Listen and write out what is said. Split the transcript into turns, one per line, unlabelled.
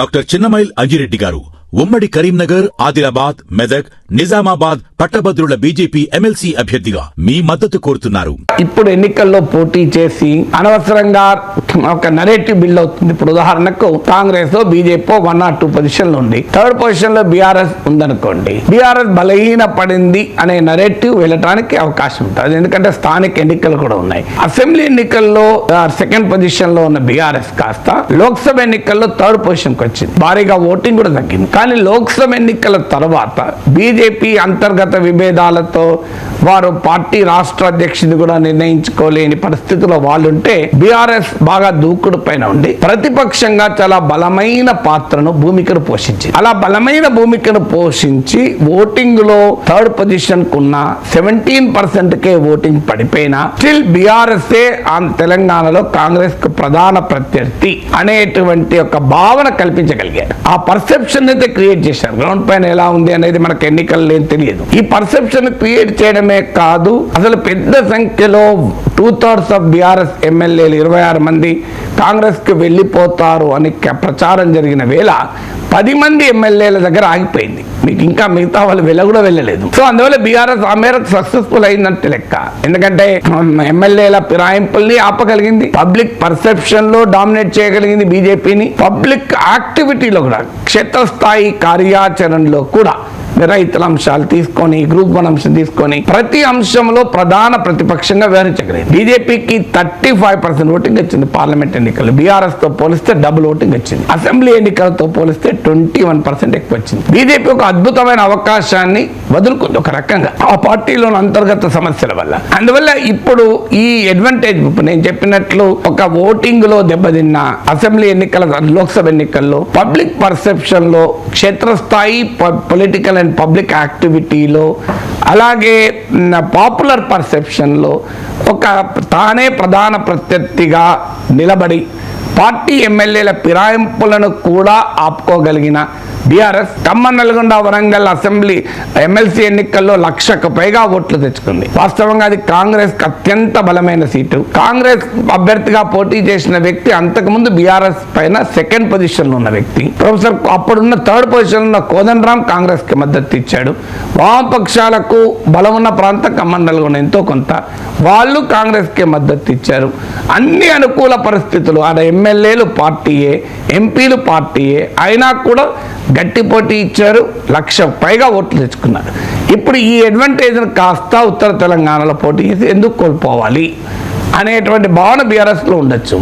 Doctor Chinnamail Anji Reddy గారు. ఉమ్మడి కరీంనగర్ ఆదిలాబాద్ మెదక్ నిజామాబాద్ పట్టభద్రుల బీజేపీ ఎమ్మెల్సీ అభ్యర్థిగా మీ మద్దతు కోరుతున్నారు.
ఇప్పుడు ఎన్నికల్లో పోటీ చేసి అనవసరంగా ఒక నరేటివ్ బిల్డ్ అవుతుంది. ఇప్పుడు ఉదాహరణకు కాంగ్రెస్లో బీజేపీ వన్ నాట్ టూ పొజిషన్లో ఉంది. థర్డ్ పొజిషన్లో బీఆర్ఎస్ ఉందనుకోండి. బీఆర్ఎస్ బలహీన పడింది అనే నరేటివ్ వెళ్ళటానికి అవకాశం ఉంటుంది. ఎందుకంటే స్థానిక ఎన్నికలు కూడా ఉన్నాయి. అసెంబ్లీ ఎన్నికల్లో సెకండ్ పొజిషన్లో ఉన్న బీఆర్ఎస్ కాస్త లోక్సభ ఎన్నికల్లో థర్డ్ పొజిషన్కి వచ్చింది. భారీగా ఓటింగ్ కూడా తగ్గింది. కానీ లోక్సభ ఎన్నికల తర్వాత బీజేపీ అంతర్గత విభేదాలతో వారు పార్టీ రాష్ట్ర అధ్యక్షుడు కూడా నిర్ణయించుకోలేని పరిస్థితిలో వాళ్ళుంటే బీఆర్ఎస్ బాగా దూకుడు పైన ఉండి ప్రతిపక్షంగా చాలా బలమైన పాత్రను భూమికను పోషించింది. అలా బలమైన భూమికను పోషించి ఓటింగ్లో థర్డ్ పొజిషన్ కున్న సెవెంటీన్ పర్సెంట్ కే ఓటింగ్ పడిపోయినా స్టిల్ బీఆర్ఎస్ తెలంగాణలో కాంగ్రెస్కు ప్రధాన ప్రత్యర్థి అనేటువంటి ఒక భావన కల్పించగలిగారు. ఆ పర్సెప్షన్ అయితే క్రియేట్ చేశారు. గ్రౌండ్ పైన ఎలా ఉంది అనేది మనకు ఎన్నికల్లో లేని తెలియదు. ఈ పర్సెప్షన్ క్రియేట్ చేయడమే కాదు అసలు పెద్ద సంఖ్యలో టూ థర్డ్స్ ఆఫ్ బీఆర్ఎస్ ఎమ్మెల్యేలు ఇరవై ఆరు మంది కాంగ్రెస్కి వెళ్ళిపోతారు అని క- ప్రచారం జరిగిన వేళ పది మంది ఎమ్మెల్యేల దగ్గర ఆగిపోయింది. మీకు ఇంకా మిగతా వాళ్ళు వెళ్ళ కూడా వెళ్ళలేదు. సో అందువల్ల బీఆర్ఎస్ ఆ మేరకు సక్సెస్ఫుల్ అయిందంటే లెక్క. ఎందుకంటే ఎమ్మెల్యేల ఫిరాయింపుల్ని ఆపగలిగింది. పబ్లిక్ పర్సెప్షన్లో డామినేట్ చేయగలిగింది బీజేపీని పబ్లిక్ యాక్టివిటీలో కూడా క్షేత్రస్థాయి కార్యాచరణలో కూడా ఇతర అంశాలు తీసుకొని గ్రూప్ వన్ అంశం తీసుకొని ప్రతి అంశంలో ప్రధాన ప్రతిపక్షంగా వివరించగలిగింది బీజేపీకి థర్టీ ఫైవ్ పర్సెంట్ ఓటింగ్ వచ్చింది పార్లమెంట్ ఎన్నికలు బీఆర్ఎస్తో పోలిస్తే డబుల్ ఓటింగ్ వచ్చింది. అసెంబ్లీ ఎన్నికలతో పోలిస్తే ట్వంటీ వన్ పర్సెంట్ ఎక్కువ వచ్చింది. బీజేపీ ఒక అద్భుతమైన అవకాశాన్ని వదులుకుంది ఒక రకంగా. ఆ పార్టీలోని అంతర్గత సమస్యల వల్ల. అందువల్ల ఇప్పుడు ఈ అడ్వాంటేజ్ నేను చెప్పినట్లు ఒక ఓటింగ్లో దెబ్బతిన్న అసెంబ్లీ ఎన్నికల లోక్సభ ఎన్నికల్లో పబ్లిక్ పర్సెప్షన్లో క్షేత్రస్థాయి పొలిటికల్ అండ్ పబ్లిక్ యాక్టివిటీలో అలాగే పాపులర్ పర్సెప్షన్లో ఒక తానే ప్రధాన ప్రత్యర్థిగా నిలబడి పార్టీ ఎమ్మెల్యేల ఫిరాయింపులను కూడా ఆపుకోగలిగిన BRS Khammam Nalgonda Warangal assembly MLC ఎన్నికల్లో లక్షకు పైగా ఓట్లు తెచ్చుకుంది. వాస్తవంగా అది కాంగ్రెస్ అత్యంత బలమైన సీటు. కాంగ్రెస్ అభ్యర్థిగా పోటీ చేసిన వ్యక్తి అంతకుముందు బీఆర్ఎస్ పైన సెకండ్ పొజిషన్లో ఉన్న వ్యక్తి. ప్రొఫెసర్ అప్పుడున్న థర్డ్ పొజిషన్ ఉన్న కోదండరామ్ కాంగ్రెస్కి మద్దతు ఇచ్చాడు. వామపక్షాలకు బలం ఉన్న ప్రాంతం ఖమ్మం నల్గొండ ఎంతో కొంత. వాళ్ళు కాంగ్రెస్కి మద్దతు ఇచ్చారు. అన్ని అనుకూల పరిస్థితులు ఆడ ఎమ్మెల్యేలు పార్టీయే ఎంపీలు పార్టీయే అయినా కూడా గట్టి పోటీ ఇచ్చారు లక్ష పైగా ఓట్లు తెచ్చుకున్నారు. ఇప్పుడు ఈ అడ్వాంటేజ్ను కాస్త ఉత్తర తెలంగాణలో పోటీ చేసి ఎందుకు కోల్పోవాలి అనేటువంటి భావన బీఆర్ఎస్లో ఉండొచ్చు.